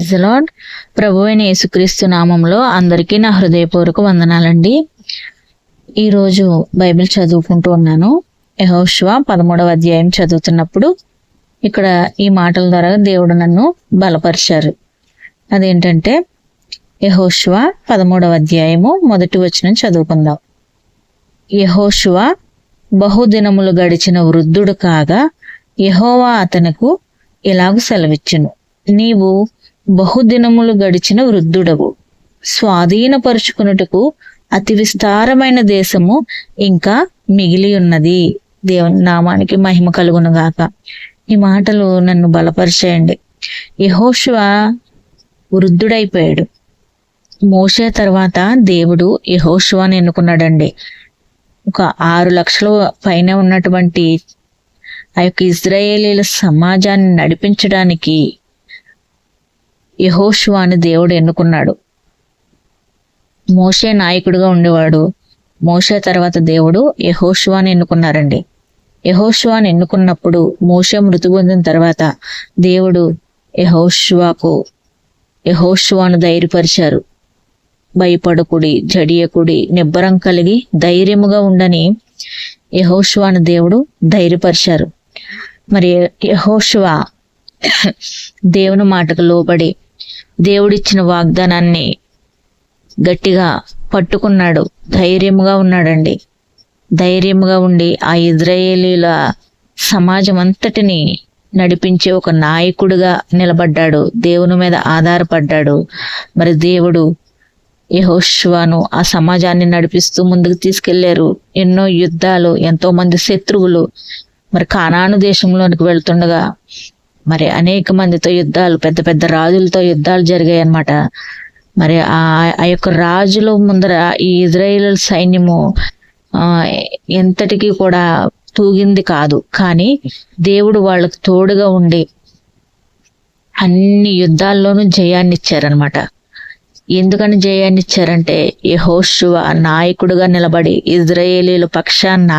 Lord ప్రభు అయిన యేసుక్రీస్తు నామంలో అందరికీ నా హృదయపూర్వక వందనాలండి. ఈరోజు బైబిల్ చదువుకుంటూ ఉన్నాను. యహోష్వా పదమూడవ అధ్యాయం చదువుతున్నప్పుడు ఇక్కడ ఈ మాటల ద్వారా దేవుడు నన్ను బలపరిచారు. అదేంటంటే యహోష్వా పదమూడవ అధ్యాయము మొదటి వచనం చదువుకుందాం. యహోష్వా బహుదినములు గడిచిన వృద్ధుడు కాగా యహోవా అతనుకు ఇలాగ సెలవిచ్చును. నీవు బహుదినములు గడిచిన వృద్ధుడవు. స్వాధీనపరుచుకున్నటకు అతి విస్తారమైన దేశము ఇంకా మిగిలి ఉన్నది. దేవుని నామానికి మహిమ కలుగునుగాక ఈ మాటలు నన్ను బలపరిచేయండి. యహోశివ వృద్ధుడైపోయాడు. మోసే తర్వాత దేవుడు యహోశివాని ఎన్నుకున్నాడండి. ఒక ఆరు లక్షల పైన ఉన్నటువంటి ఆ యొక్క ఇజ్రాయేలీల సమాజాన్ని నడిపించడానికి యహోష్వాని దేవుడు ఎన్నుకున్నాడు. మోషే నాయకుడిగా ఉండేవాడు. మోషే తర్వాత దేవుడు యహోష్వాని ఎన్నుకున్నారండి. యహోష్వాని ఎన్నుకున్నప్పుడు మోషే మృతి పొందిన తర్వాత దేవుడు యహోష్వాకు యహోష్వాను ధైర్యపరిచారు. భయపడకుడి జడియకుడి నిబ్బరం కలిగి ధైర్యముగా ఉండని యహోష్వాను దేవుడు ధైర్యపరిచారు. మరి యహోష్వా దేవుని మాటకు లోబడి దేవుడిచ్చిన వాగ్దానాన్ని గట్టిగా పట్టుకున్నాడు. ధైర్యముగా ఉన్నాడండి. ధైర్యముగా ఉండి ఆ ఇజ్రాయేలీల సమాజం అంతటిని నడిపించే ఒక నాయకుడిగా నిలబడ్డాడు. దేవుని మీద ఆధారపడ్డాడు. మరి దేవుడు యహోష్వాను ఆ సమాజాన్ని నడిపిస్తూ ముందుకు తీసుకెళ్ళారు. ఎన్నో యుద్ధాలు ఎంతో మంది శత్రువులు మరి కానాను దేశంలోనికి వెళ్తుండగా మరి అనేక మందితో యుద్ధాలు పెద్ద పెద్ద రాజులతో యుద్ధాలు జరిగాయి అన్నమాట మరి ఆ ఆ యొక్క రాజుల ముందర ఈ ఇజ్రాయేల్ సైన్యము ఆ కూడా తూగింది కాదు. కానీ దేవుడు వాళ్ళకు తోడుగా ఉండి అన్ని యుద్ధాల్లోనూ జయాన్ని ఇచ్చారనమాట ఎందుకని జయాన్ని ఇచ్చారంటే యెహోషువ నాయకుడుగా నిలబడి ఇజ్రాయేలీల పక్షాన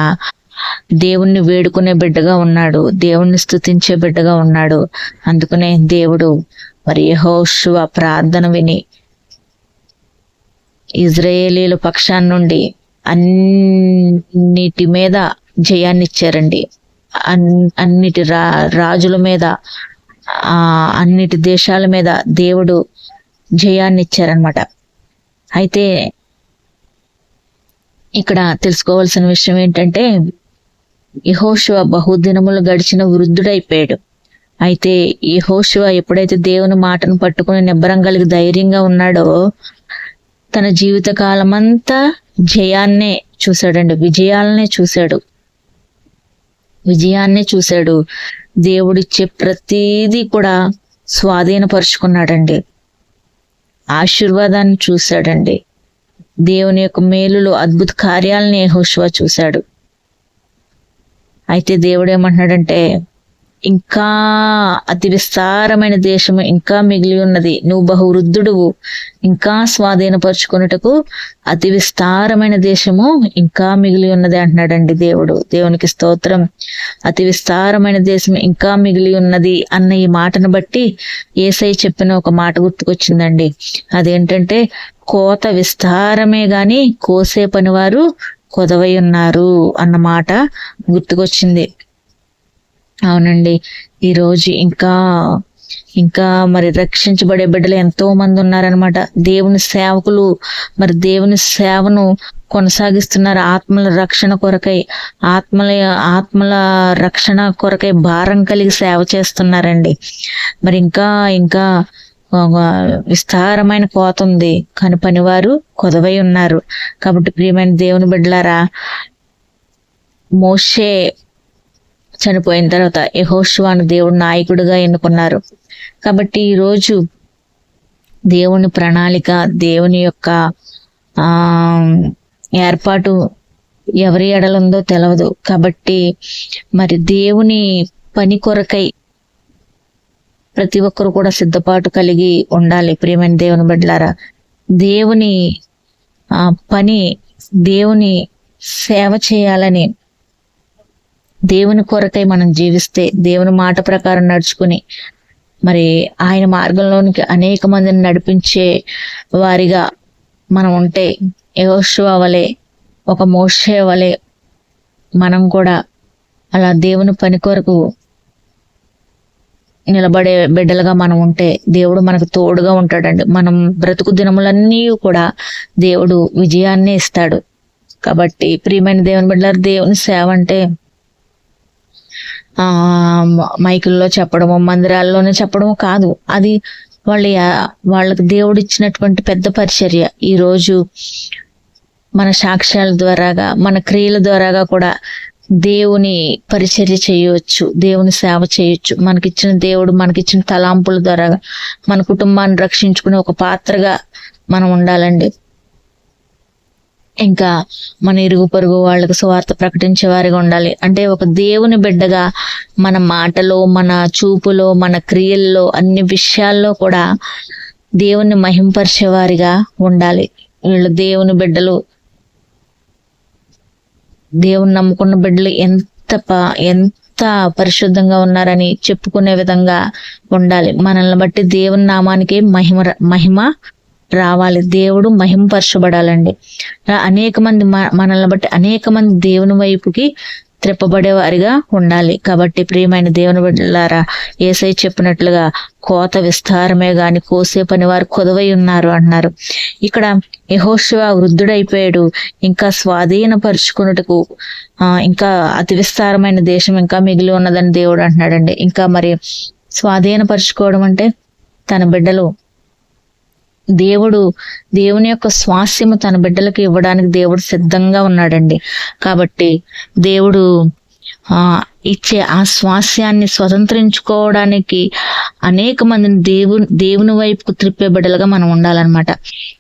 దేవుణ్ణి వేడుకునే బిడ్డగా ఉన్నాడు. దేవుణ్ణి స్థుతించే బిడ్డగా ఉన్నాడు. అందుకనే దేవుడు మరి యహోశువ ప్రార్థన విని ఇజ్రాయేలీల పక్షాన నుండి అన్నిటి మీద జయాన్ని ఇచ్చారండి. అన్నిటి రా రాజుల మీద ఆ అన్నిటి దేశాల మీద దేవుడు జయాన్ని ఇచ్చారనమాట అయితే ఇక్కడ తెలుసుకోవాల్సిన విషయం ఏంటంటే యహోశివ బహుదినములు గడిచిన వృద్ధుడైపోయాడు. అయితే యహోశివ ఎప్పుడైతే దేవుని మాటను పట్టుకుని నిబ్బరం కలిగి ధైర్యంగా ఉన్నాడో తన జీవిత కాలమంతా జయాన్నే చూశాడండి. విజయాలనే చూశాడు. విజయాన్నే చూశాడు. దేవుడిచ్చే ప్రతిదీ కూడా స్వాధీనపరుచుకున్నాడండి. ఆశీర్వాదాన్ని చూశాడండి. దేవుని యొక్క మేలులు అద్భుత కార్యాలని యహోశివ చూశాడు. అయితే దేవుడు ఏమంటున్నాడంటే ఇంకా అతి విస్తారమైన దేశము ఇంకా మిగిలి ఉన్నది. నువ్వు బహువృద్ధుడువు. ఇంకా స్వాధీనపరుచుకున్నటకు అతి విస్తారమైన దేశము ఇంకా మిగిలి ఉన్నది అంటున్నాడండి దేవుడు. దేవునికి స్తోత్రం. అతి విస్తారమైన దేశం ఇంకా మిగిలి ఉన్నది అన్న ఈ మాటను బట్టి ఏసై చెప్పిన ఒక మాట గుర్తుకొచ్చిందండి. అదేంటంటే కోత విస్తారమే గాని కోసే పనివారు కొదవై ఉన్నారు అన్నమాట గుర్తుకొచ్చింది. అవునండి. ఈరోజు ఇంకా ఇంకా మరి రక్షించబడే బిడ్డలు ఎంతో మంది ఉన్నారనమాట దేవుని సేవకులు మరి దేవుని సేవను కొనసాగిస్తున్నారు. ఆత్మల రక్షణ కొరకై ఆత్మల ఆత్మల రక్షణ కొరకై భారం కలిగి సేవ చేస్తున్నారండి. మరి ఇంకా ఇంకా విస్తారమైన కోత ఉంది. కానీ పనివారు కొదవై ఉన్నారు. కాబట్టి ప్రియమైన దేవుని బిడ్డలారా మోషే చనిపోయిన తర్వాత యెహోషువాను దేవుడు నాయకుడిగా ఎన్నుకున్నారు. కాబట్టి ఈరోజు దేవుని ప్రణాళిక దేవుని యొక్క ఏర్పాటు ఎవరి ఎడలుందో తెలవదు. కాబట్టి మరి దేవుని పని కొరకై ప్రతి ఒక్కరు కూడా సిద్ధపాటు కలిగి ఉండాలి ప్రియమైన దేవుని బిడ్డలారా. దేవుని ఆ పని దేవుని సేవ చేయాలని దేవుని కొరకై మనం జీవిస్తే దేవుని మాట ప్రకారం నడుచుకుని మరి ఆయన మార్గంలోనికి అనేక మందిని నడిపించే వారిగా మనం ఉంటే యోశువ వలె ఒక మోషే వలె మనం కూడా అలా దేవుని పని కొరకు నిలబడే బిడ్డలుగా మనం ఉంటే దేవుడు మనకు తోడుగా ఉంటాడండి. మనం బ్రతుకు దినములన్నీ కూడా దేవుడు విజయాన్ని ఇస్తాడు. కాబట్టి ప్రియమైన దేవుని బిడ్డలారు దేవుని సేవ అంటే ఆ మైకుల్లో చెప్పడము మందిరాల్లోనే చెప్పడము కాదు. అది వాళ్ళ వాళ్ళకి దేవుడు ఇచ్చినటువంటి పెద్ద పరిచర్య. ఈ రోజు మన సాక్ష్యాల ద్వారాగా మన క్రియల ద్వారాగా కూడా దేవుని పరిచర్య చేయవచ్చు దేవుని సేవ చేయొచ్చు. మనకిచ్చిన దేవుడు మనకిచ్చిన తలాంపుల ద్వారా మన కుటుంబాన్ని రక్షించుకునే ఒక పాత్రగా మనం ఉండాలండి. ఇంకా మన ఇరుగు పొరుగు వాళ్ళకి సువార్త ప్రకటించే వారిగా ఉండాలి. అంటే ఒక దేవుని బిడ్డగా మన మాటలో మన చూపులో మన క్రియల్లో అన్ని విషయాల్లో కూడా దేవుని మహింపరిచేవారిగా ఉండాలి. వీళ్ళు దేవుని బిడ్డలు దేవుని నమ్ముకున్న బిడ్డలు ఎంత ప- ఎంత పరిశుద్ధంగా ఉన్నారని చెప్పుకునే విధంగా ఉండాలి. మనల్ని బట్టి దేవుని నామానికి మహిమ మహిమ రావాలి. దేవుడు మహిమపరచబడాలండి. అనేక మంది మనల్ని బట్టి అనేక మంది దేవుని వైపుకి త్రిప్పబడేవారిగా ఉండాలి. కాబట్టి ప్రియమైన దేవుని బిడ్డలారా ఏసై చెప్పినట్లుగా కోత విస్తారమే గాని కోసే పని వారు కొదవై ఉన్నారు అంటున్నారు. ఇక్కడ యహోశివ వృద్ధుడైపోయాడు. ఇంకా స్వాధీనపరుచుకున్నట్టుకు ఇంకా అతి విస్తారమైన దేశం ఇంకా మిగిలి ఉన్నదని దేవుడు అంటున్నాడండి. ఇంకా మరి స్వాధీనపరుచుకోవడం అంటే తన బిడ్డలు దేవుడు దేవుని యొక్క స్వాస్యము తన బిడ్డలకు ఇవ్వడానికి దేవుడు సిద్ధంగా ఉన్నాడండి. కాబట్టి దేవుడు ఆ ఇచ్చే ఆ స్వాస్యాన్ని స్వతంత్రించుకోవడానికి అనేక మందిని దేవు దేవుని వైపుకు త్రిప్పే బిడ్డలుగా మనం ఉండాలన్నమాట.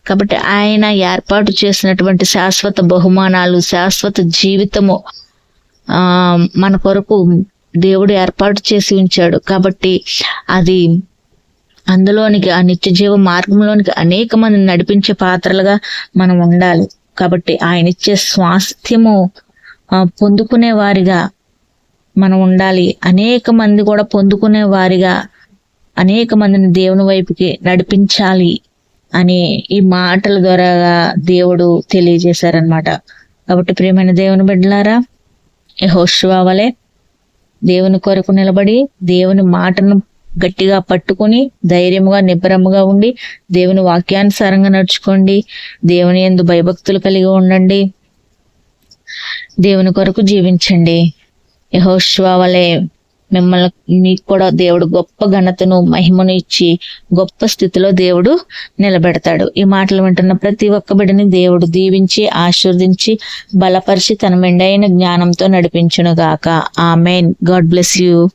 కాబట్టి ఆయన ఏర్పాటు చేసినటువంటి శాశ్వత బహుమానాలు శాశ్వత జీవితము ఆ మన కొరకు దేవుడు ఏర్పాటు చేసి ఉంచాడు. కాబట్టి అది అందులోనికి ఆ నిత్య జీవ మార్గంలోనికి అనేక మందిని నడిపించే పాత్రలుగా మనం ఉండాలి. కాబట్టి ఆయన ఇచ్చే స్వాస్థ్యము పొందుకునే వారిగా మనం ఉండాలి. అనేక మంది కూడా పొందుకునే వారిగా అనేక మందిని దేవుని వైపుకి నడిపించాలి అని ఈ మాటల ద్వారా దేవుడు తెలియజేశారనమాట కాబట్టి ప్రియమైన దేవుని బిడ్డలారా యెహోషువ వలె దేవుని కొరకు నిలబడి దేవుని మాటను గట్టిగా పట్టుకొని ధైర్యముగా నిబ్బరముగా ఉండి దేవుని వాక్యానుసారంగా నడుచుకోండి. దేవుని ఎందు భయభక్తులు కలిగి ఉండండి. దేవుని కొరకు జీవించండి. యహోష్వా వలె మిమ్మల్ని మీకు కూడా దేవుడు గొప్ప ఘనతను మహిమను ఇచ్చి గొప్ప స్థితిలో దేవుడు నిలబెడతాడు. ఈ మాటలు వింటున్న ప్రతి ఒక్క బిడ్డని దేవుడు దీవించి ఆశీర్వదించి బలపరిచి తన మెండైన జ్ఞానంతో నడిపించును గాక ఆమెన్. God bless you.